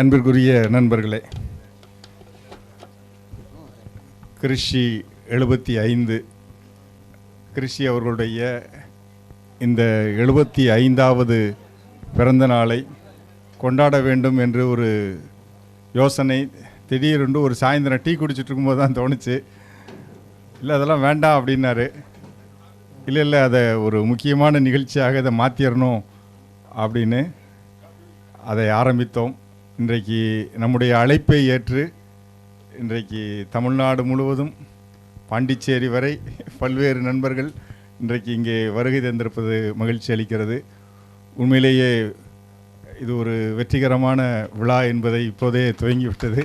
அன்பிற்குரிய நண்பர்களே கிருஷி எழுபத்தி ஐந்து கிருஷி அவர்களுடைய இந்த எழுபத்தி ஐந்தாவது பிறந்த நாளை கொண்டாட வேண்டும் என்று ஒரு யோசனை. திடீரென்று ஒரு சாயந்தரம் டீ குடிச்சிட்டு இருக்கும்போது தான் தோணுச்சு. இல்லை அதெல்லாம் வேண்டாம் அப்படின்னாரு. இல்லை இல்லை அதை ஒரு முக்கியமான நிகழ்ச்சியாக இதை மாற்றிடணும் அப்படின்னு அதை ஆரம்பித்தோம். இன்றைக்கு நம்முடைய அழைப்பை ஏற்று இன்றைக்கு தமிழ்நாடு முழுவதும் பாண்டிச்சேரி வரை பல்வேறு நண்பர்கள் இன்றைக்கு இங்கே வருகை தந்திருப்பது மகிழ்ச்சி அளிக்கிறது. உண்மையிலேயே இது ஒரு வெற்றிகரமான விழா என்பதை இப்போதே துவங்கிவிட்டது.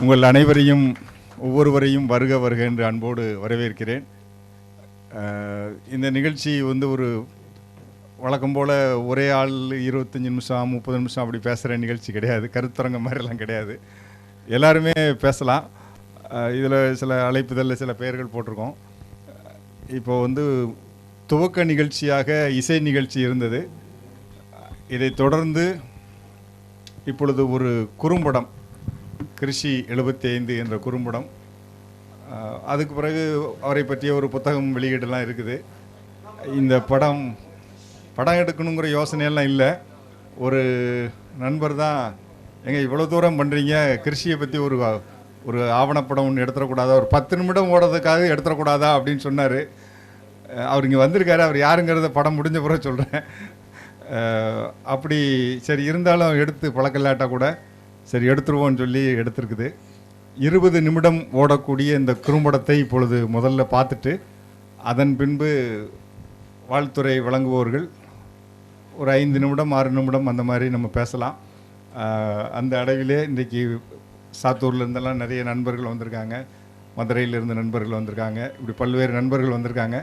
உங்கள் அனைவரையும் ஒவ்வொருவரையும் வருக வருக என்று அன்போடு வரவேற்கிறேன். இந்த நிகழ்ச்சி வந்து ஒரு வழக்கம் போல் ஒரே ஆள் இருபத்தஞ்சி நிமிஷம் முப்பது நிமிஷம் அப்படி பேசுகிற நிகழ்ச்சி கிடையாது. கருத்தரங்க மாதிரிலாம் கிடையாது. எல்லாருமே பேசலாம். இதில் சில அழைப்புதலில் சில பெயர்கள் போட்டிருக்கோம். இப்போ வந்து துவக்க நிகழ்ச்சியாக இசை நிகழ்ச்சி இருந்தது. இதை தொடர்ந்து இப்பொழுது ஒரு குறும்படம் கிருஷி எழுபத்தி ஐந்து என்ற குறும்படம். அதுக்கு பிறகு அவரை பற்றிய ஒரு புத்தகம் வெளியீடெல்லாம் இருக்குது. இந்த படம் படம் எடுக்கணுங்கிற யோசனையெல்லாம் இல்லை. ஒரு நண்பர் தான் எங்கே இவ்வளோ தூரம் பண்ணுறீங்க கிருஷியை பற்றி ஒரு ஒரு ஆவணப்படம் ஒன்று எடுத்துடக்கூடாதா? ஒரு பத்து நிமிடம் ஓடுறதுக்காக எடுத்துடக்கூடாதா? அப்படின்னு சொன்னார். அவர் இங்கே வந்திருக்காரு. அவர் யாருங்கிறத படம் முடிஞ்ச பிறகு சொல்கிறேன் அப்படி சரி இருந்தாலும் எடுத்து பழக்கலாட்டா கூட சரி எடுத்துருவோன்னு சொல்லி எடுத்திருக்குது. இருபது நிமிடம் ஓடக்கூடிய இந்த குறும்படத்தை இப்பொழுது முதல்ல பார்த்துட்டு அதன் பின்பு வாழ்த்துறை வழங்குபவர்கள் ஒரு ஐந்து நிமிடம் ஆறு நிமிடம் அந்த மாதிரி நம்ம பேசலாம். அந்த அளவிலே இன்றைக்கி சாத்தூர்லேருந்தெல்லாம் நிறைய நண்பர்கள் வந்திருக்காங்க. மதுரையிலிருந்து நண்பர்கள் வந்திருக்காங்க. இப்படி பல்வேறு நண்பர்கள் வந்திருக்காங்க.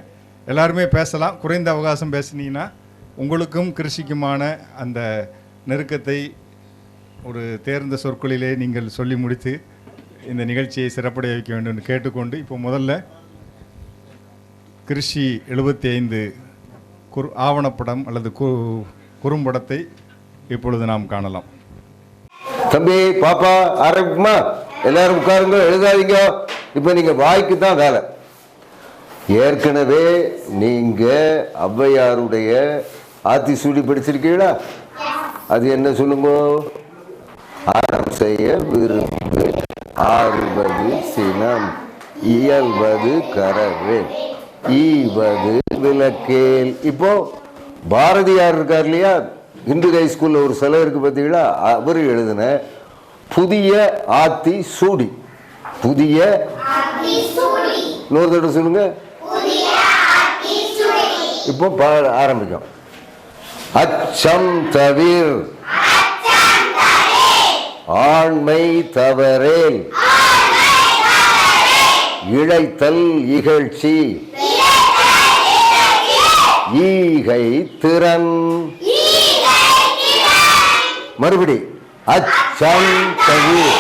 எல்லாருமே பேசலாம். குறைந்த அவகாசம் பேசுனீங்கன்னா உங்களுக்கும் கிருஷிக்குமான அந்த நெருக்கத்தை ஒரு தேர்ந்த சொற்களிலே நீங்கள் சொல்லி முடித்து இந்த நிகழ்ச்சியை சிறப்படைய வைக்க வேண்டும் என்று கேட்டுக்கொண்டு இப்போ முதல்ல கிருஷி எழுபத்தி ஐந்து குர் ஆவணப்படம் அல்லது கு குறும்படத்தை இப்பொழுது நாம் காணலாம். தம்பி பாப்பா ஆரம்பிக்குமா? எல்லாரும் உட்காருங்க எழுதாதீங்க. இப்ப நீங்க வாய்க்கு தான் வேலை. ஏற்கனவே நீங்க ஔவையாருடைய ஆத்தி சூடி படிச்சிருக்கீங்களா? அது என்ன சொல்லுங்க? ஆரம் செய்ய விரும்பு ஆறுவது சினம் இயல்வது கரவே ஈவது விளக்கேல். இப்போ பாரதியார் இருக்கார் இல்லையா? இந்து ஹை ஸ்கூல்ல ஒரு சிலை இருக்கு பார்த்தீங்களா? அவர் எழுதின புதிய ஆத்தி சூடி. புதிய இன்னொரு தடவை சொல்லுங்க. இப்போ ஆரம்பிக்கும். அச்சம் தவிர். ஆண்மை தவறேல். இழைத்தல் இகழ்ச்சி. ஈகை திறன். மறுபடி அச்சம் தவிர்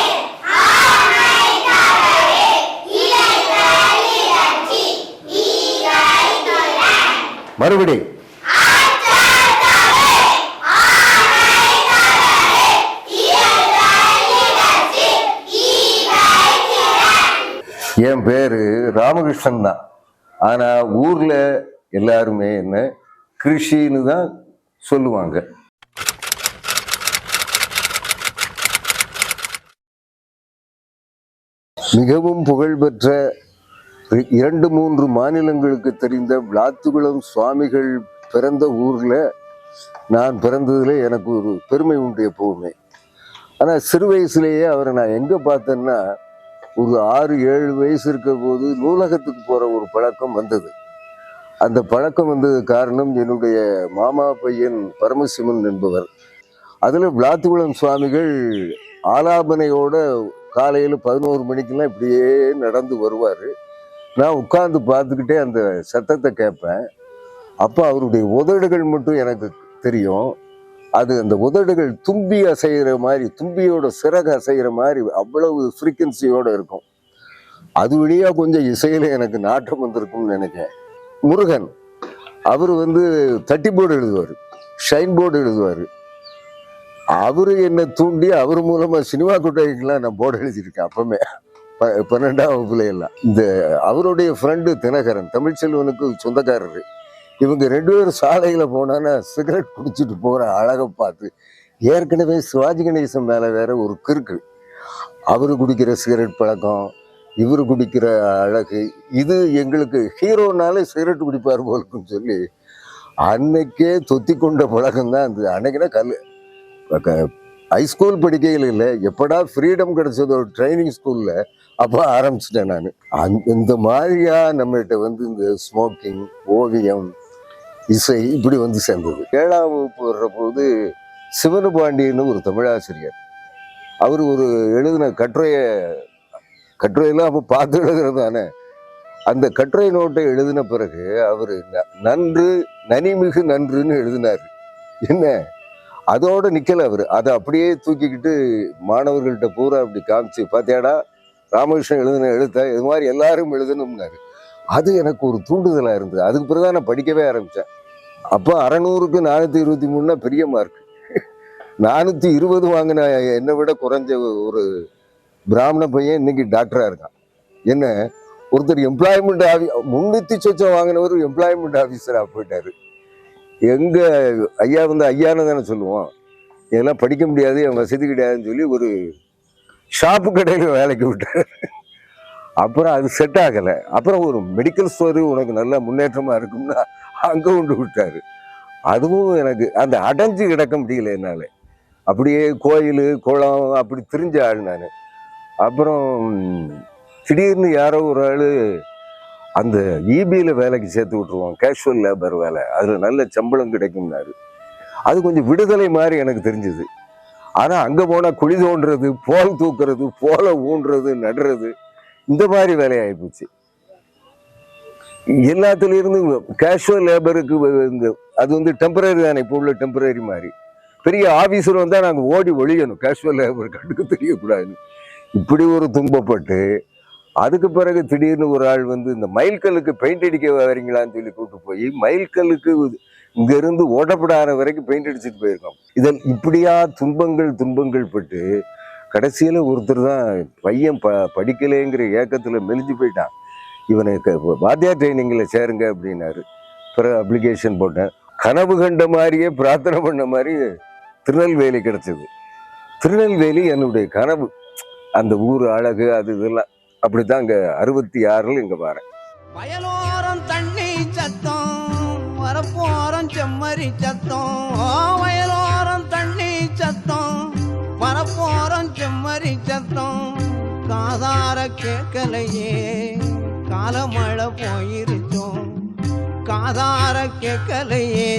மறுபடி என் பேரு ராமகிருஷ்ணன் தான். ஆனா ஊர்ல எல்லாருமே என்ன? கிருஷின்னு தான் சொல்லுவாங்க. மிகவும் புகழ்பெற்ற இரண்டு மூன்று மாநிலங்களுக்கு தெரிந்த விளாத்துக்குளம் சுவாமிகள் பிறந்த ஊர்ல நான் பிறந்ததுல எனக்கு ஒரு பெருமை உண்டு எப்பவுமே. ஆனா சிறு வயசுலேயே அவரை நான் எங்க பார்த்தேன்னா ஒரு ஆறு ஏழு வயசு இருக்க போது நூலகத்துக்கு போற ஒரு பழக்கம் வந்தது. அந்த பழக்கம் வந்தது காரணம் என்னுடைய மாமா பையன் பரமசிவன் என்பவர். அதில் விளாத்துக்குளம் சுவாமிகள் ஆலாபனையோட காலையில் பதினோரு மணிக்கெல்லாம் இப்படியே நடந்து வருவார். நான் உட்கார்ந்து பார்த்துக்கிட்டே அந்த சத்தத்தை கேட்பேன். அப்போ அவருடைய உதடுகள் மட்டும் எனக்கு தெரியும். அது அந்த உதடுகள் தும்பி அசைகிற மாதிரி தும்பியோட சிறகு அசைகிற மாதிரி அவ்வளவு ஃப்ரீக்குவன்சியோடு இருக்கும். அது வழியாக கொஞ்சம் இசையில் எனக்கு நாட்டம் வந்திருக்கும்னு நினைக்கிறேன். முருகன். அவர் வந்து தட்டி போர்டு எழுதுவார். ஷைன் போர்டு எழுதுவார். அவரு என்னை தூண்டி அவர் மூலமாக சினிமா கொட்டைக்கெல்லாம் நான் போர்டு எழுதியிருக்கேன் அப்பவுமே. ப- பன்னெண்டாம் வகுப்புல எல்லாம். இந்த அவருடைய ஃப்ரெண்டு தினகரன் தமிழ்ச்செல்வனுக்கு சொந்தக்காரரு. இவங்க ரெண்டு பேரும் சாலையில் போனான்னா சிகரெட் குடிச்சிட்டு போகிற அழகை பார்த்து ஏற்கனவே சிவாஜி கணேசன் மேலே வேற ஒரு கிறுக்கு. அவர் குடிக்கிற சிகரெட் பழக்கம் இவரு குடிக்கிற அழகு இது எங்களுக்கு ஹீரோனாலே சிகரெட் குடிப்பார் போலுக்குன்னு சொல்லி அன்னைக்கே தொத்தி கொண்ட பழக்கம் தான் அது. அன்னைக்குன்னா கல் ஹைஸ்கூல் படிக்கையில் இல்லை எப்படா ஃப்ரீடம் கிடைச்சதோ ட்ரைனிங் ஸ்கூலில் அப்போ ஆரம்பிச்சிட்டேன் நான். இந்த மாதிரியாக நம்மகிட்ட வந்து இந்த ஸ்மோக்கிங் ஓவியம் இசை இப்படி வந்து சேர்ந்தது. ஏழாம் வகுப்பு வர்ற போது சிவனு பாண்டியன்னு ஒரு தமிழாசிரியர் அவர் ஒரு எழுதின கட்டுரையை கட்டுரையெல்லாம் அப்போ பார்த்து எழுதுறது தானே அந்த கட்டுரை நோட்டை எழுதின பிறகு அவர் நன்று நனிமிகு நன்றுன்னு எழுதினார். என்ன? அதோடு நிற்கலை அவர். அதை அப்படியே தூக்கிக்கிட்டு மாணவர்கள்ட்ட பூரா அப்படி காமிச்சு பார்த்தேடா ராமகிருஷ்ணன் எழுதின எழுத்த இது மாதிரி எல்லாரும் எழுதணும்னாரு. அது எனக்கு ஒரு தூண்டுதலாக இருந்தது. அதுக்கு பிறகு நான் படிக்கவே ஆரம்பித்தேன் அப்போ அறநூறுக்கு நானூற்றி இருபத்தி மூணுனா பெரிய மார்க். நானூற்றி இருபது வாங்கின என்னை விட குறைஞ்ச ஒரு பிராமண பையன் இன்னைக்கு டாக்டரா இருக்கான். என்ன? ஒருத்தர் எம்ப்ளாய்மெண்ட் ஆஃபி முன்னூத்தி சொச்சம் வாங்கினவர் எம்ப்ளாய்மெண்ட் ஆஃபீஸரா போயிட்டாரு. எங்க ஐயா வந்து ஐயான்னு தானே சொல்லுவோம். இதெல்லாம் படிக்க முடியாது என் வசதி கிடையாதுன்னு சொல்லி ஒரு ஷாப்பு கடையில் வேலைக்கு விட்டார். அப்புறம் அது செட் ஆகலை. அப்புறம் ஒரு மெடிக்கல் ஸ்டோரு உனக்கு நல்ல முன்னேற்றமாக இருக்கும்னா அங்கே கொண்டு விட்டாரு. அதுவும் எனக்கு அந்த அடைஞ்சு கிடக்க முடியல என்னால். அப்படியே கோயில் குளம் அப்படி திரிஞ்ச ஆள் நான். அப்புறம் திடீர்னு யாரோ ஒரு ஆள் அந்த இபியில் வேலைக்கு சேர்த்து விட்ருவோம் கேஷுவல் லேபர் வேலை. அதில் நல்ல சம்பளம் கிடைக்கும்னாரு. அது கொஞ்சம் விடுதலை மாதிரி எனக்கு தெரிஞ்சுது. ஆனால் அங்கே போனால் குழி தோண்டுறது போல் தூக்குறது போல ஊன்றது நடுறது இந்த மாதிரி வேலையாகிப்போச்சு எல்லாத்துலேருந்து கேஷுவல் லேபருக்கு இந்த அது வந்து டெம்பரரி தானே இப்போ உள்ள டெம்பரரி மாதிரி. பெரிய ஆஃபீஸர் வந்தால் நாங்கள் ஓடி ஒழியணும். Casual labour கண்டுக்கு தெரியக்கூடாதுன்னு. இப்படி ஒரு துன்பப்பட்டு அதுக்கு பிறகு திடீர்னு ஒரு ஆள் வந்து இந்த மயில்கல்லுக்கு பெயிண்ட் அடிக்க வரீங்களான்னு சொல்லி கூப்பிட்டு போய் மயில்கல்லுக்கு இங்க இருந்து ஓட்டப்படாத வரைக்கும் பெயிண்ட் அடிச்சுட்டு போயிருக்கோம் இதில் இப்படியா துன்பங்கள் துன்பங்கள் பட்டு கடைசியில் ஒருத்தர் தான் பையன் ப படிக்கலைங்கிற ஏக்கத்தில் மெலிஞ்சு போயிட்டான். இவனை க- ட்ரைனிங்கில் சேருங்க அப்படின்னாரு. பிறகு அப்ளிகேஷன் போட்டேன். கனவு கண்ட மாதிரியே பிரார்த்தனை பண்ண மாதிரி திருநெல்வேலி கிடச்சிது. திருநெல்வேலி என்னுடைய கனவு. அந்த ஊர் அழகு அது இதெல்லாம் அப்படித்தான் இங்க அறுபத்தி ஆறுல இங்க வரேன். வயலோரம் தண்ணி சத்தம் வரப்போரம் செம்மறி சத்தம். வயலோரம் தண்ணி சத்தம் வரப்போரம் செம்மறி சத்தம். காதார கேட்கலையே காலமழை போயிருச்சோம். காதார கேட்கலையே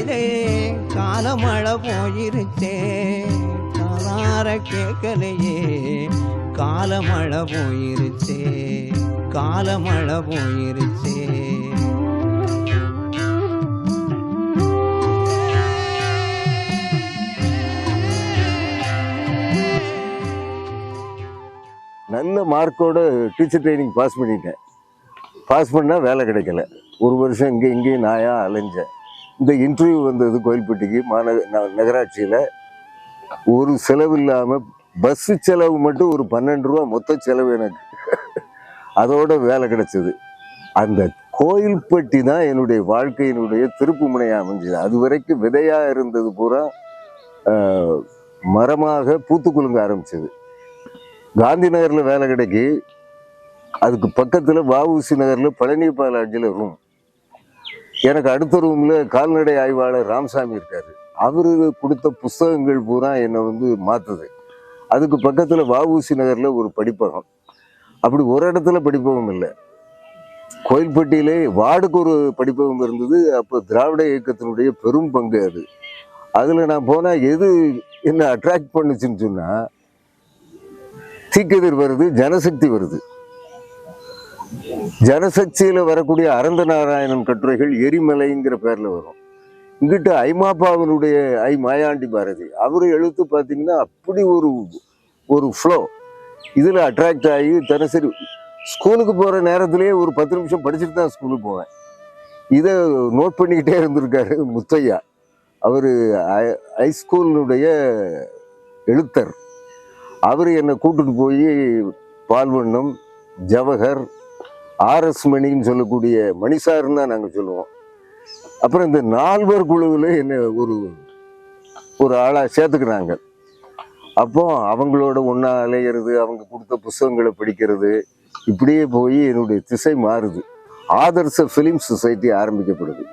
காலமழை போயிருச்சே. காதார கேட்கலையே காலமழை போயிருச்சே காலமழை போயிருச்சே நல்ல மார்க்கோட டீச்சர் ட்ரைனிங் பாஸ் பண்ணிட்டேன். பாஸ் பண்ணால் வேலை கிடைக்கல. ஒரு வருஷம் இங்கே இங்கேயும் நாயாக அலைஞ்சேன்? இந்த இன்டர்வியூ வந்தது கோயில்பட்டிக்கு மாநக ந- நகராட்சியில் ஒரு செலவு இல்லாமல் பஸ்ஸு செலவு மட்டும் ஒரு பன்னெண்டு ரூபா மொத்த செலவு எனக்கு. அதோட வேலை கிடைச்சது. அந்த கோயில்பட்டி தான் என்னுடைய வாழ்க்கையினுடைய திருப்பு முனையாக அமைஞ்சது. அது வரைக்கும் விதையாக இருந்தது பூரா மரமாக பூத்து குலுங்க ஆரம்பிச்சது. காந்தி நகரில் வேலை கிடைக்கி அதுக்கு பக்கத்தில் வஉசி நகரில் பழனி பாலாஜில ரூம் எனக்கு அடுத்த ரூமில் கால்நடை ஆய்வாளர் ராமசாமி இருக்கார். அவரு கொடுத்த புஸ்தகங்கள் பூரா என்னை வந்து மாற்றுது அதுக்கு பக்கத்தில் வஉசி நகரில் ஒரு படிப்பகம். அப்படி ஒரு இடத்துல படிப்பகம் இல்லை. கோயில்பட்டியிலே வார்டுக்கு ஒரு படிப்பகம் இருந்தது. அப்போ திராவிட இயக்கத்தினுடைய பெரும் பங்கு அது. அதில் நான் போனால் எது என்ன அட்ராக்ட் பண்ணுச்சுன்னு சொன்னால் தீக்கதிர் வருது ஜனசக்தி வருது. ஜனசக்தியில் வரக்கூடிய அரந்த நாராயணன் கட்டுரைகள் எரிமலைங்கிற பேரில் வரும். இங்கிட்ட ஐமாப்பாவினுடைய ஐ மாயாண்டி பாரதி அவர் எழுத்து பார்த்தீங்கன்னா அப்படி ஒரு ஒரு ஃப்ளோ இதில் அட்ராக்ட் ஆகி தினசரி ஸ்கூலுக்கு போகிற நேரத்திலேயே ஒரு பத்து நிமிஷம் படிச்சுட்டு தான் ஸ்கூலுக்கு போவேன். இதை நோட் பண்ணிக்கிட்டே இருந்திருக்காரு முத்தையா. அவர் ஹைஸ்கூலினுடைய எழுத்தர். அவர் என்னை கூட்டிட்டு போய் பால்வண்ணம் ஜவஹர் ஆர்எஸ் மணின்னு சொல்லக்கூடிய மணிசார்னு தான் நாங்கள் சொல்லுவோம். அப்புறம் இந்த நால்வர் குழுவில் என்னை ஒரு ஒரு ஆளாக சேர்த்துக்கிறாங்க. அப்போ அவங்களோட ஒன்றா அலையிறது அவங்க கொடுத்த புஸ்தகங்களை படிக்கிறது இப்படியே போய் என்னுடைய திசை மாறுது. ஆதர்ச ஃபிலிம் சொசைட்டி ஆரம்பிக்கப்படுது.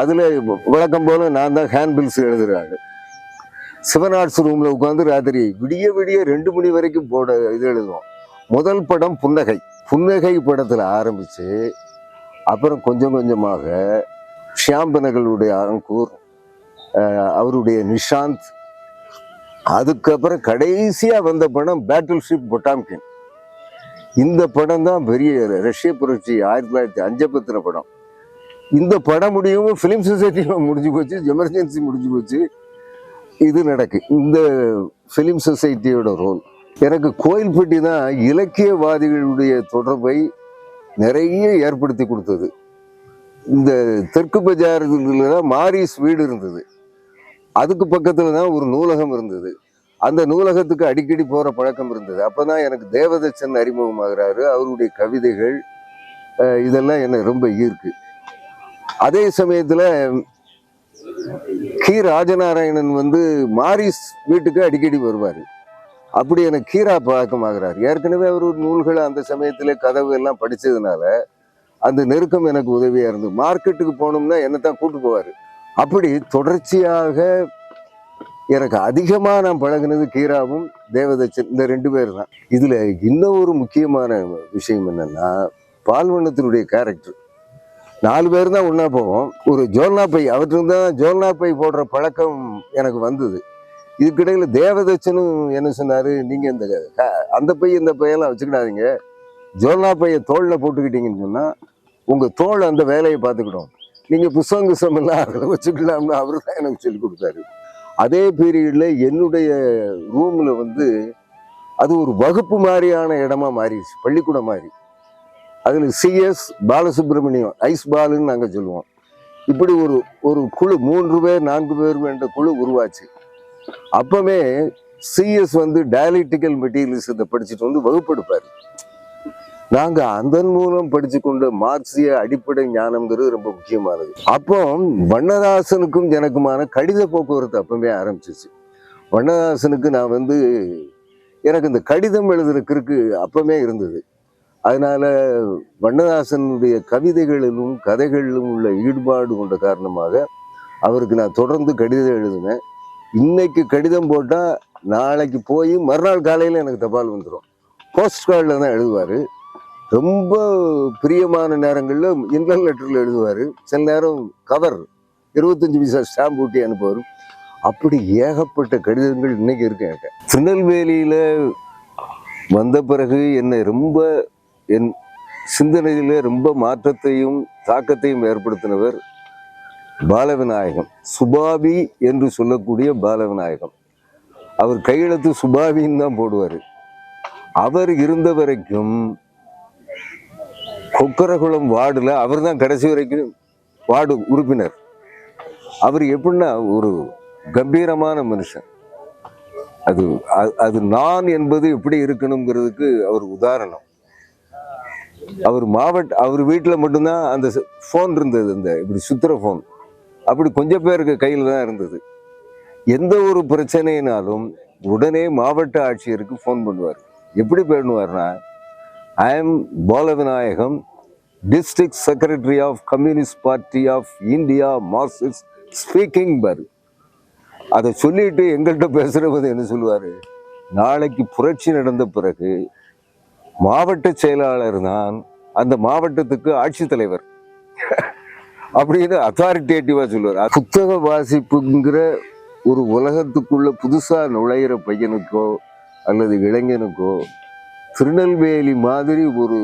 அதில் வழக்கம் போல நான் தான் ஹேண்ட்பில்ஸ் எழுதுகிறாங்க சிவன் ஆர்ட்ஸ் ரூமில் உட்காந்து ராத்திரி விடிய விடிய ரெண்டு மணி வரைக்கும் போட இது எழுதுவோம். முதல் படம் புன்னகை. புன்னகை படத்தில் ஆரம்பித்து அப்புறம் கொஞ்சம் கொஞ்சமாக ஷியாம்பனகளுடைய அரங்கூர் அவருடைய நிஷாந்த் அதுக்கப்புறம் கடைசியாக வந்த படம் பேட்டில் ஷிப் பொட்டாம்கின் இந்த படம் தான் பெரிய ரஷ்ய புரட்சி ஆயிரத்தி தொள்ளாயிரத்தி அஞ்சபத்திர படம். இந்த படம் முடியவும் ஃபிலிம் சொசைட்டியும் முடிஞ்சு போச்சு எமர்ஜென்சி முடிஞ்சு போச்சு. இது நடக்கு. இந்த ஃபிலிம் சொசைட்டியோட ரோல் எனக்கு கோயில்பட்டி தான் இலக்கியவாதிகளுடைய தொடர்பை நிறைய ஏற்படுத்தி கொடுத்தது. இந்த தெற்கு பஜாரில் தான் மாரிஸ் வீடு இருந்தது. அதுக்கு பக்கத்தில் தான் ஒரு நூலகம் இருந்தது. அந்த நூலகத்துக்கு அடிக்கடி போகிற பழக்கம் இருந்தது. அப்போ தான் எனக்கு தேவதச்சன் அறிமுகமாகிறாரு. அவருடைய கவிதைகள் இதெல்லாம் என்னை ரொம்ப ஈர்க்கு. அதே சமயத்தில் கி. ராஜநாராயணன் வந்து மாரிஸ் வீட்டுக்கு அடிக்கடி வருவார். அப்படி எனக்கு கீரா பழக்கமாகிறார். ஏற்கனவே அவர் ஒரு நூல்களை அந்த சமயத்தில் கதவு எல்லாம் படித்ததுனால அந்த நெருக்கம் எனக்கு உதவியாக இருந்தது மார்க்கெட்டுக்கு போகணும்னா என்னை தான் கூட்டு போவார். அப்படி தொடர்ச்சியாக எனக்கு அதிகமாக நான் பழகினது கீராவும் தேவதச்சன் இந்த ரெண்டு பேர் தான் இதில் இன்னும் ஒரு முக்கியமான விஷயம் என்னென்னா பால்வண்ணத்தினுடைய கேரக்டர் நாலு பேர் தான் ஒன்றா போவோம். ஒரு ஜோல்னா பை அவற்றிருந்தான் ஜோல்னா பை போடுற பழக்கம் எனக்கு வந்தது. இதுக்கிடையில் தேவதச்சனும் என்ன சொன்னார்? நீங்கள் இந்த அந்த பையன் இந்த பையெல்லாம் வச்சுக்கிடாதீங்க. ஜோல்னா பையன் தோளில் போட்டுக்கிட்டீங்கன்னு சொன்னால் உங்கள் தோல் அந்த வேலையை பார்த்துக்கிடும். நீங்கள் புஸ்தகம் குசம் எல்லாம் அதில் வச்சுக்கலாம்னு அவர் தான் எனக்கு சொல்லிக் கொடுத்தாரு. அதே பீரியடில் என்னுடைய ரூமில் வந்து அது ஒரு வகுப்பு மாதிரியான இடமா மாறிடுச்சு பள்ளிக்கூடம் மாதிரி. அதில் சிஎஸ் பாலசுப்ரமணியம் ஐஸ் பாலுன்னு நாங்கள் சொல்லுவோம். இப்படி ஒரு ஒரு குழு மூன்று பேர் நான்கு பேர் என்ற குழு உருவாச்சு. அப்பவே சிஎஸ் வந்து டயலிட்டிக்கல் மெட்டீரியல்ஸை படிச்சுட்டு வந்து வகுப்பெடுப்பார். நாங்கள் அதன் மூலம் படித்து கொண்ட மார்க்சிய அடிப்படை ஞானம்ங்கிறது ரொம்ப முக்கியமானது. அப்போ வண்ணதாசனுக்கும் எனக்குமான கடித போக்குவரத்து அப்பவே ஆரம்பிச்சிச்சு வண்ணதாசனுக்கு நான் வந்து எனக்கு இந்த கடிதம் எழுதுற கிறுக்கு அப்பவே இருந்தது. அதனால் வண்ணதாசனுடைய கவிதைகளிலும் கதைகளிலும் உள்ள ஈடுபாடு கொண்ட காரணமாக அவருக்கு நான் தொடர்ந்து கடிதம் எழுதினேன். இன்னைக்கு கடிதம் போட்டால் நாளைக்கு போய் மறுநாள் காலையில் எனக்கு தபால் வந்துடும் போஸ்ட் கார்டில் தான் எழுதுவார். ரொம்ப பிரியமான நேரங்களில் இன்னல் லெட்டரில் எழுதுவார். சில நேரம் கவர் இருபத்தஞ்சி பைசா ஸ்டாம்ப் ஊட்டி அனுப்புவார். அப்படி ஏகப்பட்ட கடிதங்கள் இன்னைக்கு இருக்கு என்கிட்ட திருநெல்வேலியில் வந்த பிறகு என்னை ரொம்ப என் சிந்தனையில் ரொம்ப மாற்றத்தையும் தாக்கத்தையும் ஏற்படுத்தினவர் பாலவிநாயகம். சுபாபி என்று சொல்லக்கூடிய பாலவிநாயகம். அவர் கையெழுத்து சுபாபின்னு தான் போடுவார். அவர் இருந்த வரைக்கும் கொக்கரகுளம் வார்டில் அவர் தான் கடைசி வரைக்கும் வார்டு உறுப்பினர். அவர் எப்படின்னா ஒரு கம்பீரமான மனுஷன். அது அது நான் என்பது எப்படி இருக்கணுங்கிறதுக்கு அவர் உதாரணம். அவர் மாவட்ட அவர் வீட்டில் மட்டும்தான் அந்த ஃபோன் இருந்தது இந்த இப்படி சுத்திர ஃபோன். அப்படி கொஞ்சம் பேருக்கு கையில் தான் இருந்தது. எந்த ஒரு பிரச்சனைனாலும் உடனே மாவட்ட ஆட்சியருக்கு ஃபோன் பண்ணுவார். எப்படி பண்ணுவார்னா I am Balavinayagam district secretary of Communist Party of India Marxist speaking பாரு அதை சொல்லிட்டு எங்கள்கிட்ட பேசுகிறவர் என்ன சொல்லுவார்? நாளைக்கு புரட்சி நடந்த பிறகு மாவட்ட செயலாளர் தான் அந்த மாவட்டத்துக்கு ஆட்சித்தலைவர் அப்படின்னு அத்தாரிட்டேட்டிவா சொல்லுவார். புத்தக வாசிப்புங்கிற ஒரு உலகத்துக்குள்ள புதுசா நுழையிற பையனுக்கோ அல்லது இளைஞனுக்கோ திருநெல்வேலி மாதிரி ஒரு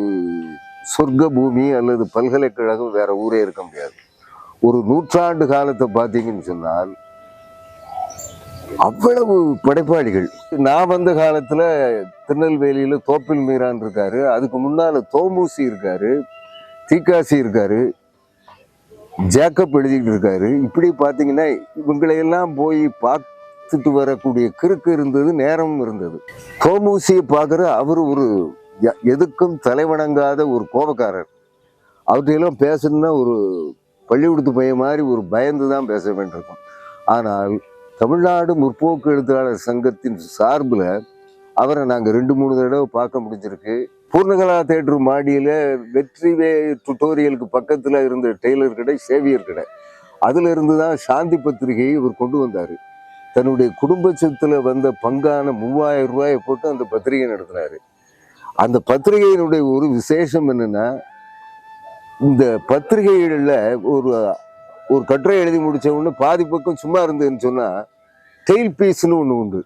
சொர்க்க பூமி அல்லது பல்கலைக்கழகம் வேற ஊரே இருக்க முடியாது. ஒரு நூற்றாண்டு காலத்தை பார்த்தீங்கன்னு சொன்னால் அவ்வளவு படைப்பாளிகள். நான் வந்த காலத்தில் திருநெல்வேலியில் தோப்பில் மீரான் இருக்காரு. அதுக்கு முன்னால் தோமூசி இருக்காரு தீக்காசி இருக்காரு. ஜேக்கப் எழுதிக்கிட்டு இருக்காரு. இப்படி பார்த்தீங்கன்னா இவங்களையெல்லாம் போய் பார்த்துட்டு வரக்கூடிய கிறுக்கு இருந்தது நேரமும் இருந்தது. கோமூசியை பார்க்குற அவர் ஒரு எ- எதுக்கும் தலைவணங்காத ஒரு கோபக்காரர். அவற்றையெல்லாம் பேசணும்னா ஒரு பள்ளிக்கூடத்து பையன் மாதிரி ஒரு பயந்து தான் பேச வேண்டியிருக்கும். ஆனால் தமிழ்நாடு முற்போக்கு எழுத்தாளர் சங்கத்தின் சார்பில் அவரை நாங்கள் ரெண்டு மூணு தடவை பார்க்க முடிஞ்சிருக்கு. பூர்ணகலா தேட்டர் மாடியில் வெற்றிவே டுட்டோரியலுக்கு பக்கத்தில் இருந்த டெய்லர் கடை சேவியர் கடை. அதிலிருந்து தான் சாந்தி பத்திரிகையை இவர் கொண்டு வந்தார். தன்னுடைய குடும்ப சொத்தில் வந்த பங்கான மூவாயிரம் ரூபாயை போட்டு அந்த பத்திரிகை நடத்தினார். அந்த பத்திரிகையினுடைய ஒரு விசேஷம் என்னென்னா இந்த பத்திரிகைகளில் ஒரு ஒரு கட்டுரை எழுதி முடிச்ச உடனே பாதி பக்கம் சும்மா இருந்ததுன்னு சொன்னால் டெய்ல் பீஸ்னு ஒன்று உண்டு.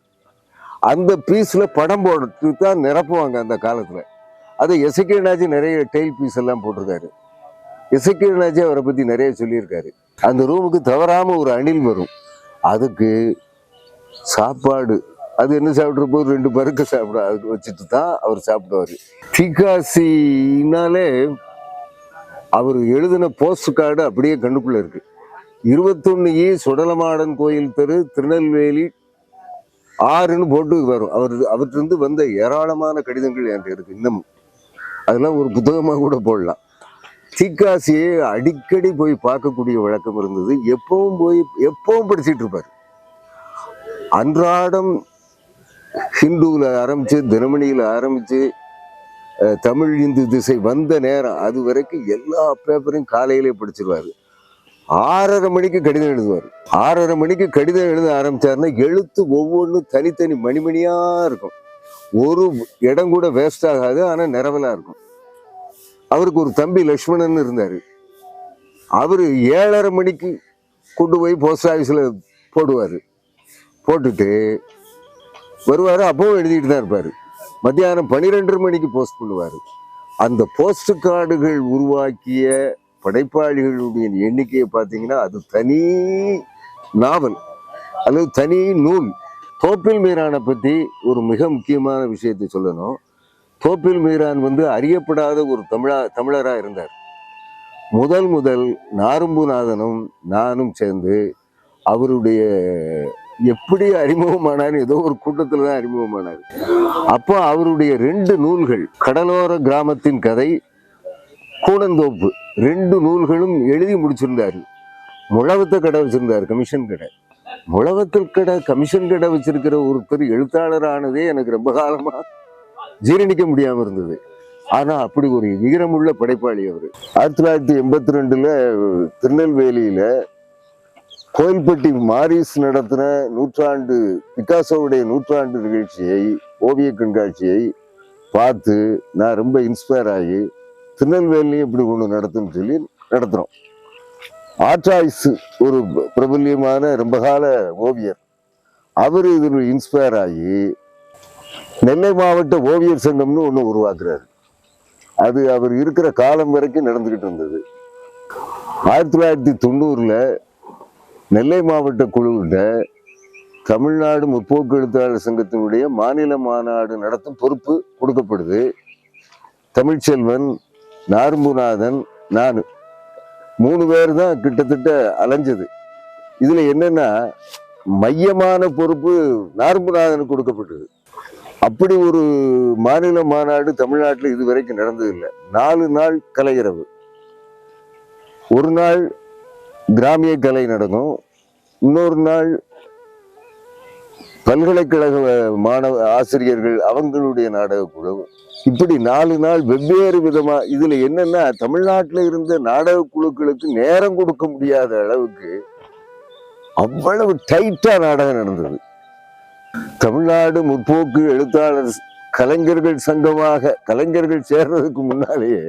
அந்த பீஸில் படம் போட்டு தான் நிரப்புவாங்க அந்த காலத்தில். அது எசக்கியனாஜி நிறைய டெய்ல் பீஸ் எல்லாம் போட்டிருக்காரு. எசக்கியனாஜி அவரை பற்றி நிறைய சொல்லியிருக்காரு. அந்த ரூமுக்கு தவறாமல் ஒரு அணில் வரும். அதுக்கு சாப்பாடு அது என்ன சாப்பிட்ற போது ரெண்டு பருக்கு சாப்பிட அது வச்சுட்டு தான் அவர் சாப்பிடுவார். டிகாசினாலே அவர் எழுதின போஸ்ட் கார்டு அப்படியே கண்ணுக்குள்ளே இருக்கு. இருபத்தொன்னு இ சுடலமாடன் கோயில் தெரு திருநெல்வேலி ஆறுன்னு போட்டு வரும். அவர் அவற்றிருந்து வந்த ஏராளமான கடிதங்கள் என்கிட்ட இருக்கு. இன்னமும். அதெல்லாம் ஒரு புத்தகமாக கூட போடலாம். தீக்காசியை அடிக்கடி போய் பார்க்கக்கூடிய வழக்கம் இருந்தது. எப்பவும் போய் எப்பவும் படிச்சுட்டு இருப்பார். அன்றாடம் ஹிந்துவில் ஆரம்பித்து தினமணியில் ஆரம்பித்து தமிழ் இந்து திசை வந்த நேரம் அது வரைக்கும் எல்லா பேப்பரையும் காலையிலே படிச்சிருவார். ஆறரை மணிக்கு கடிதம் எழுதுவார். ஆறரை மணிக்கு கடிதம் எழுத ஆரம்பிச்சாருன்னா எழுத்து ஒவ்வொன்றும் தனித்தனி மணிமணியாக இருக்கும். ஒரு இடம் கூட வேஸ்ட் ஆகாது ஆனால் நிறவலாக இருக்கும். அவருக்கு ஒரு தம்பி லக்ஷ்மணன் இருந்தார். அவர் ஏழரை மணிக்கு கொண்டு போய் போஸ்ட் ஆஃபீஸில் போடுவார். போட்டுட்டு வருவார் அப்பவும் எழுதிட்டு தான் இருப்பார். மத்தியானம் பன்னிரெண்டு மணிக்கு போஸ்ட் பண்ணுவார். அந்த போஸ்ட் கார்டுகள் உருவாக்கிய படைப்பாளிகளுடைய எண்ணிக்கையை பார்த்தீங்கன்னா அது தனி நாவல் அல்லது தனி நூல். தோப்பில் மீரானை பற்றி ஒரு மிக முக்கியமான விஷயத்தை சொல்லணும். தோப்பில் மீரான் வந்து அறியப்படாத ஒரு தமிழா தமிழராக இருந்தார். முதல் முதல் நாரும்புநாதனும் நானும் சேர்ந்து அவருடைய எப்படி அறிமுகமானார் ஏதோ ஒரு கூட்டத்தில் தான் அறிமுகமானார். அப்போ அவருடைய ரெண்டு நூல்கள் கடலோர கிராமத்தின் கதை கூனந்தோப்பு ரெண்டு நூல்களும் எழுதி முடிச்சிருந்தாரு. முழவத்தை கடை வச்சிருந்தார் கமிஷன் கடை. முழவத்தல் கடை கமிஷன் கடை வச்சிருக்கிற ஒருத்தர் எழுத்தாளரானதே எனக்கு ரொம்ப காலமா ஜீரணிக்க முடியாம இருந்தது. ஆனா அப்படி ஒரு வீரமுள்ள படைப்பாளி அவர். ஆயிரத்தி தொள்ளாயிரத்தி எண்பத்தி ரெண்டுல திருநெல்வேலியில கோயில்பட்டி மாரிஸ் நடத்தின நூற்றாண்டு பிகாசோவுடைய நூற்றாண்டு நிகழ்ச்சியை ஓவிய கண்காட்சியை பார்த்து நான் ரொம்ப இன்ஸ்பயர் ஆகி திருநெல்வேலியும் இப்படி ஒன்று நடத்துன்னு சொல்லி நடத்துகிறோம் ஆர்டாய்ஸ் ஒரு பிரபல்யமான ரொம்ப கால ஓவியர். அவர் இதில் இன்ஸ்பயர் ஆகி நெல்லை மாவட்ட ஓவியர் சங்கம்னு ஒன்று உருவாக்குறாரு. அது அவர் இருக்கிற காலம் வரைக்கும் நடந்துக்கிட்டு இருந்தது. ஆயிரத்தி தொள்ளாயிரத்தி தொண்ணூறில் நெல்லை மாவட்ட குழுவில் தமிழ்நாடு முற்போக்கு எழுத்தாளர் சங்கத்தினுடைய மாநில மாநாடு நடத்தும் பொறுப்பு கொடுக்கப்படுது. தமிழ்ச்செல்வன் நார்முநாதன் நான். மூணு பேர் தான் கிட்டத்தட்ட அலைஞ்சது. இதுல என்னன்னா மையமான பொறுப்பு நாரும்புநாதனுக்கு கொடுக்கப்பட்டது. அப்படி ஒரு மாநில மாநாடு தமிழ்நாட்டில் இதுவரைக்கும் நடந்ததில்லை. நாலு நாள் கலையிரவு ஒரு நாள் கிராமிய கலை நடக்கும் இன்னொரு நாள் பல்கலைக்கழக மாணவ ஆசிரியர்கள் அவங்களுடைய நாடக குழு. இப்படி நாலு நாள் வெவ்வேறு விதமா இதுல என்னன்னா தமிழ்நாட்டில் இருந்த நாடக குழுக்களுக்கு நேரம் கொடுக்க முடியாத அளவுக்கு அவ்வளவு டைட்டா நாடகம் நடந்தது. தமிழ்நாடு முற்போக்கு எழுத்தாளர் கலைஞர்கள் சங்கமாக கலைஞர்கள் சேர்றதுக்கு முன்னாலேயே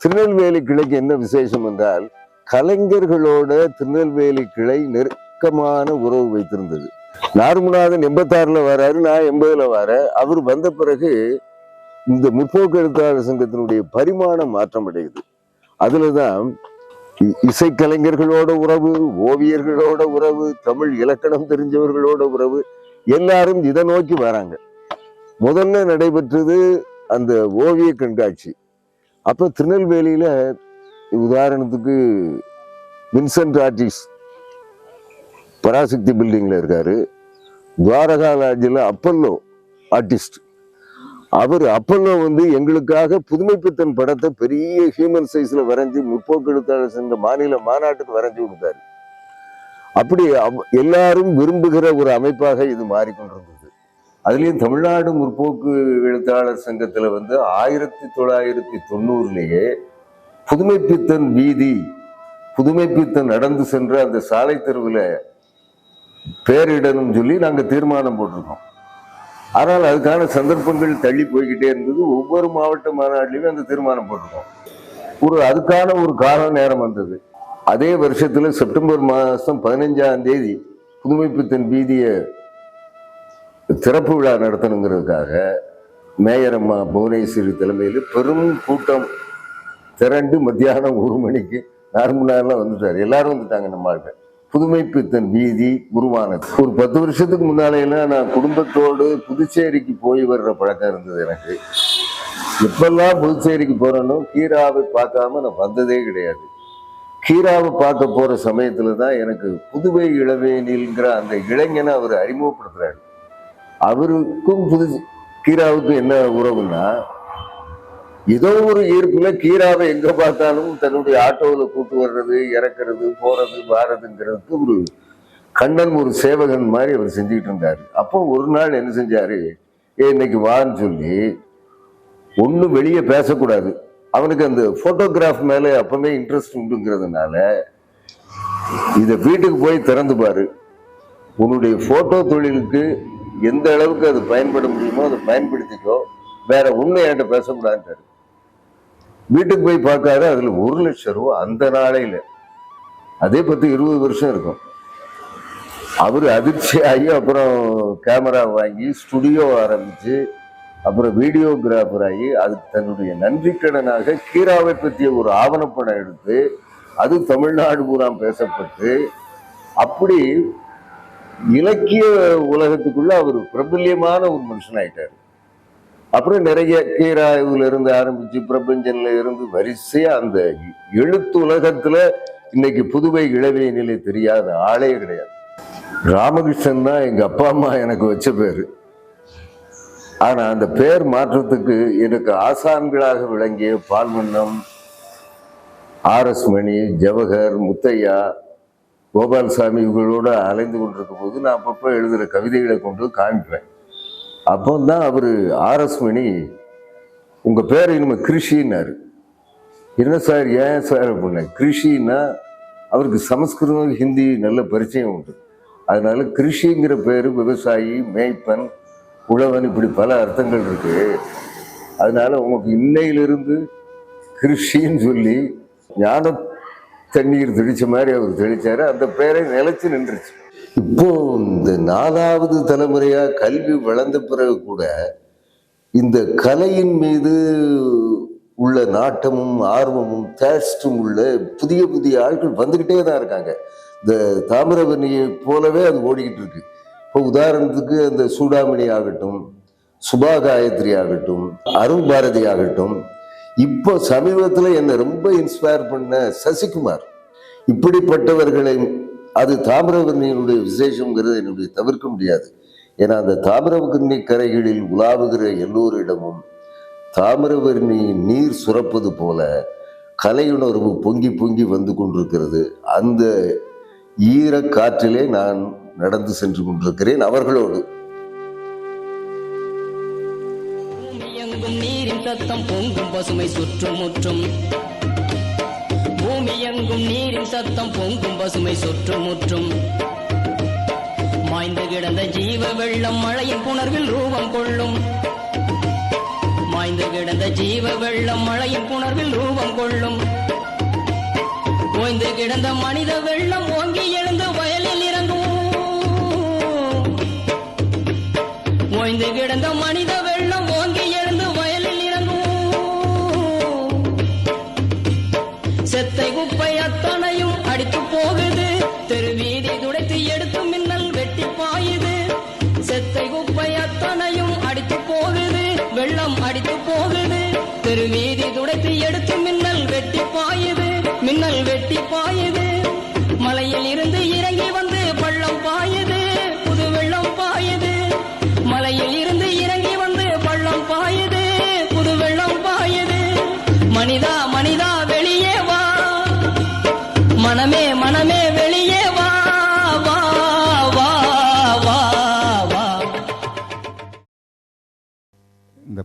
திருநெல்வேலி கிளைக்கு என்ன விசேஷம் என்றால் கலைஞர்களோட திருநெல்வேலி கிளை நெருக்கமான உறவு வைத்திருந்தது. நார்முநாதன் எண்பத்தாறுல வராரு நான் எண்பதுல வரேன். அவர் வந்த பிறகு இந்த முற்போக்கு எழுத்தாளர் சங்கத்தினுடைய பரிமாணம் மாற்றம் அடையுது அதுலதான் இ- இசைக்கலைஞர்களோட உறவு ஓவியர்களோட உறவு தமிழ் இலக்கணம் தெரிஞ்சவர்களோட உறவு எல்லாரும் இதை நோக்கி வராங்க. முதல்ல நடைபெற்றது அந்த ஓவிய கண்காட்சி. அப்ப திருநெல்வேலியில உதாரணத்துக்கு வின்சென்ட் ஆர்டிஸ்ட் பராசக்தி பில்டிங்கில் இருக்கார். துவாரகா லாட்ஜில் அப்பல்லோ ஆர்டிஸ்ட். அவர் அப்பல்லோ வந்து எங்களுக்காக புதுமைப்பித்தன் படத்தை பெரிய ஹியூமன் சைஸில் வரைஞ்சி முற்போக்கு எழுத்தாளர் சங்க மாநில மாநாட்டுக்கு வரைஞ்சி கொடுத்தாரு. அப்படி அவ்- எல்லாரும் விரும்புகிற ஒரு அமைப்பாக இது மாறிக்கொண்டிருந்தது. அதுலேயும் தமிழ்நாடு முற்போக்கு எழுத்தாளர் சங்கத்தில் வந்து ஆயிரத்தி தொள்ளாயிரத்தி தொண்ணூறுலேயே புதுமைப்பித்தன் வீதி புதுமைப்பித்தன் நடந்து சென்ற அந்த சாலை தெருவில் பேரிடணும் சொல்லி நாங்கள் தீர்மானம் போட்டிருக்கோம். ஆனால் அதுக்கான சந்தர்ப்பங்கள் தள்ளி போய்கிட்டே இருந்தது. ஒவ்வொரு மாவட்ட மாநாட்டிலையும் அந்த தீர்மானம் போட்டிருக்கோம். ஒரு அதுக்கான ஒரு கால நேரம் வந்தது. அதே வருஷத்தில் செப்டம்பர் மாதம் பதினஞ்சாம் தேதி புதுமைப்பித்தன் வீதியை திறப்பு விழா நடத்தணுங்கிறதுக்காக மேயர் அம்மா புவனேஸ்வரி தலைமையில் பெரும் கூட்டம் திரண்டு மத்தியானம் ஒரு மணிக்கு நார்மலாக வந்துட்டார். எல்லாரும் வந்துட்டாங்க நம்ம புதுமைப்பித்தன் வீதி உருவானது. ஒரு பத்து வருஷத்துக்கு முன்னாலேலாம் நான் குடும்பத்தோடு புதுச்சேரிக்கு போய் வர்ற பழக்கம் இருந்தது எனக்கு. எப்பெல்லாம் புதுச்சேரிக்கு போகிறேனோ கீராவை பார்க்காம நான் வந்ததே கிடையாது. கீராவை பார்க்க போகிற சமயத்தில் தான் எனக்கு புதுவை இளவேனில்ங்கிற அந்த இளைஞனை அவர் அறிமுகப்படுத்துகிறாரு அவருக்கும் புது கீராவுக்கும் என்ன உறவுன்னா ஏதோ ஒரு ஈர்ப்புல கீராவை எங்க பார்த்தாலும் தன்னுடைய ஆட்டோவில் கூட்டு வர்றது இறக்குறது போறது வாரதுங்கிறதுக்கு ஒரு கண்ணன் ஒரு சேவகன் மாதிரி அவர் செஞ்சுக்கிட்டு இருந்தாரு. அப்போ ஒரு நாள் என்ன செஞ்சாரு? ஏ இன்னைக்கு வான்னு சொல்லி ஒன்றும் வெளியே பேசக்கூடாது. அவனுக்கு அந்த ஃபோட்டோகிராஃப் மேலே அப்பவே இன்ட்ரெஸ்ட் உண்டுங்கிறதுனால இதை வீட்டுக்கு போய் திறந்து பாரு. உன்னுடைய ஃபோட்டோ தொழிலுக்கு எந்த அளவுக்கு அது பயன்பட முடியுமோ அதை பயன்படுத்திக்கோ. வேற ஒன்றும் என்கிட்ட பேசக்கூடாதுன்ட்டாரு. வீட்டுக்கு போய் பார்க்காரு அதில் ஒரு லட்சம் ரூபா அந்த நாளையில். அதே பற்றி இருபது வருஷம் இருக்கும். அவர் அதிர்ச்சி ஆகி அப்புறம் கேமரா வாங்கி ஸ்டுடியோ ஆரம்பித்து அப்புறம் வீடியோகிராஃபர் ஆகி அது தன்னுடைய நன்றிக்கடனாக கீராவை பற்றிய ஒரு ஆவணப்படம் எடுத்து அது தமிழ்நாடு பூரா பேசப்பட்டு அப்படி இலக்கிய உலகத்துக்குள்ள அவர் பிரபல்யமான ஒரு மனுஷன் ஆயிட்டார் அப்புறம் நிறைய கீராய்வுல இருந்து ஆரம்பிச்சு பிரபஞ்சன்ல இருந்து வரிசையா அந்த எழுத்து உலகத்துல இன்னைக்கு புதுவை இளவே நிலை தெரியாத ஆளே கிடையாது. ராமகிருஷ்ணன் தான் எங்க அப்பா அம்மா எனக்கு வச்ச பேரு. ஆனா அந்த பேர் மாற்றத்துக்கு எனக்கு ஆசான்களாக விளங்கிய பால்வண்ணம் ஆர் எஸ் மணி ஜவஹர் முத்தையா கோபால்சாமி இவங்களோட அலைந்து கொண்டிருக்கும் போது நான் அப்பப்போ எழுதுகிற கவிதைகளை கொண்டு காமிப்பேன். அப்போ தான் அவர் ஆர்எஸ் மணி உங்கள் பேர் இனிமே கிருஷின்னாரு. என்ன சார்? ஏன் சார்? அப்படின்னா கிருஷின்னா அவருக்கு சமஸ்கிருதம் ஹிந்தி நல்ல பரிச்சயம் உண்டு. அதனால கிருஷிங்கிற பேர் விவசாயி மேய்ப்பன் உழவன் இப்படி பல அர்த்தங்கள் இருக்கு. அதனால உங்களுக்கு இன்னையிலிருந்து கிருஷின்னு சொல்லி ஞான தண்ணீர் தெளிச்ச மாதிரி அவர் தெளிச்சாரு. அந்த பேரை நிலைச்சு நின்றுச்சு. இப்போ இந்த நாலாவது தலைமுறையா கல்வி வளர்ந்த பிறகு கூட இந்த கலையின் மீது உள்ள நாட்டமும் ஆர்வமும் தேஸ்டும் உள்ள புதிய புதிய ஆட்கள் வந்துகிட்டே தான் இருக்காங்க. இந்த தாமிரபரணியை போலவே அது ஓடிக்கிட்டு இருக்கு. இப்போ உதாரணத்துக்கு அந்த சூடாமணி ஆகட்டும் சுபா காயத்ரி ஆகட்டும் அருண் பாரதி ஆகட்டும் இப்போ சமீபத்தில் என்னை ரொம்ப இன்ஸ்பயர் பண்ண சசிகுமார். இப்படிப்பட்டவர்களை அது தாமிரபரணியினுடைய விசேஷங்கிறது என்னுடைய தவிர்க்க முடியாது. ஏன்னா அந்த தாமிரபரணி கரைகளில் உலாவுகிற எல்லோரிடமும் தாமிரபரணி நீர் சுரப்பது போல கலையுணர்வு பொங்கி பொங்கி வந்து கொண்டிருக்கிறது. அந்த ஈர காற்றிலே நான் நடந்து சென்று கொண்டிருக்கிறேன் அவர்களோடு. நீரின் சத்தம் பொங்கும் பசுமை சுற்றும் முற்றும். பூமி எங்கும் நீரின் சத்தம் பொங்கும் பசுமை சுற்றும் முற்றும் மாய்ந்து கிடந்த ஜீவ வெள்ளம் மழையின் புணர்வில் ரூபம் கொள்ளும். மாய்ந்து கிடந்த ஜீவ வெள்ளம் மழையின் புணர்வில் ரூபம் கொள்ளும். ஓய்ந்து கிடந்த மனித வெள்ளம் ஓங்கி எழுந்து வயலில் இறங்கும். ஓய்ந்து கிடந்த மனித தெருவீதி துடைத்து எடுத்து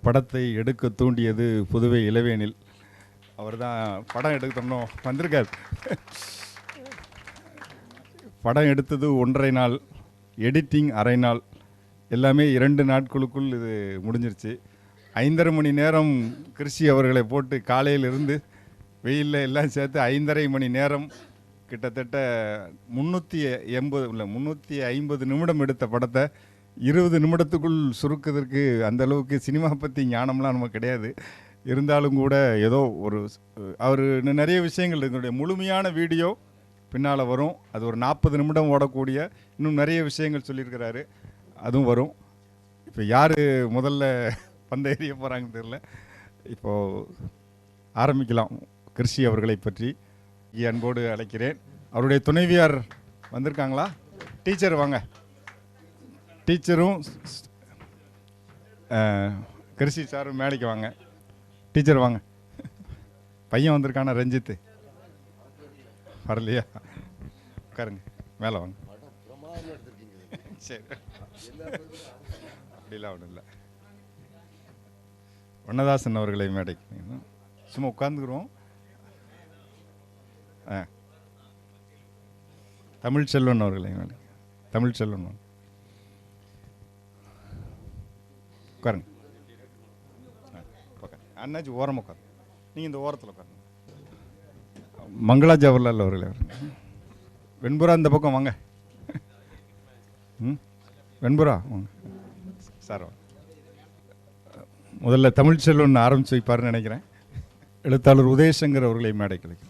படத்தை எடுக்க தூண்டியது புதுவை இளவேனில். அவர் தான் படம் எடுக்கணும் வந்திருக்கார். படம் எடுத்தது ஒன்றரை நாள் எடிட்டிங் அரை நாள். எல்லாமே இரண்டு நாட்களுக்குள் இது முடிஞ்சிருச்சு. ஐந்தரை மணி நேரம் கிருஷி அவர்களை போட்டு காலையிலிருந்து வெயிலில் எல்லாம் சேர்த்து ஐந்தரை மணி நேரம் கிட்டத்தட்ட முந்நூற்றி எண்பது இல்லை முந்நூற்றி ஐம்பது நிமிடம் எடுத்த படத்தை இருபது நிமிடத்துக்குள் சுருக்குவதற்கு அந்த அளவுக்கு சினிமா பற்றி ஞானம்லாம் நமக்கு கிடையாது. இருந்தாலும் கூட ஏதோ ஒரு அவர் நிறைய விஷயங்கள் இதனுடைய முழுமையான வீடியோ பின்னால் வரும். அது ஒரு நாற்பது நிமிடம் ஓடக்கூடிய இன்னும் நிறைய விஷயங்கள் சொல்லியிருக்கிறாரு. அதுவும் வரும். இப்போ யார் முதல்ல பந்த எறிய போகிறாங்கன்னு தெரில இப்போது ஆரம்பிக்கலாம். கிருஷி அவர்களை பற்றி இ அன்போடு அழைக்கிறேன். அவருடைய துணைவியார் வந்திருக்காங்களா? டீச்சர் வாங்க. டீச்சரும் கிருஷி சாரும் மேடைக்கு வாங்க. டீச்சர் வாங்க. பையன் வந்திருக்கான ரஞ்சித்து? வரலையா? உட்காருங்க மேலே வாங்க. சரி. அப்படிலாம் ஒன்றும் இல்லை. வண்ணதாசன் அவர்களை மேடைக்கு சும்மா உட்காந்துக்கிறோம் ஆ. தமிழ் செல்வன் அவர்களை மேடை தமிழ் உட்காருங்க. ஆ, உட்காரு அண்ணாச்சி ஓரமாக உட்காரு நீங்கள் இந்த ஓரத்தில் உட்காருங்க. மங்களா ஜவஹர்லால் அவர்களே வெண்புரா வெண்புறா இந்த பக்கம் வாங்க. ம்? வெண்புறா வாங்க. சார் வாங்க. முதல்ல தமிழ் செல்வன் ஆரம்பிச்சு வைப்பாருன்னு நினைக்கிறேன். எழுத்தாளர் உதயசங்கர் அவர்களை மேடை கிடைக்கும்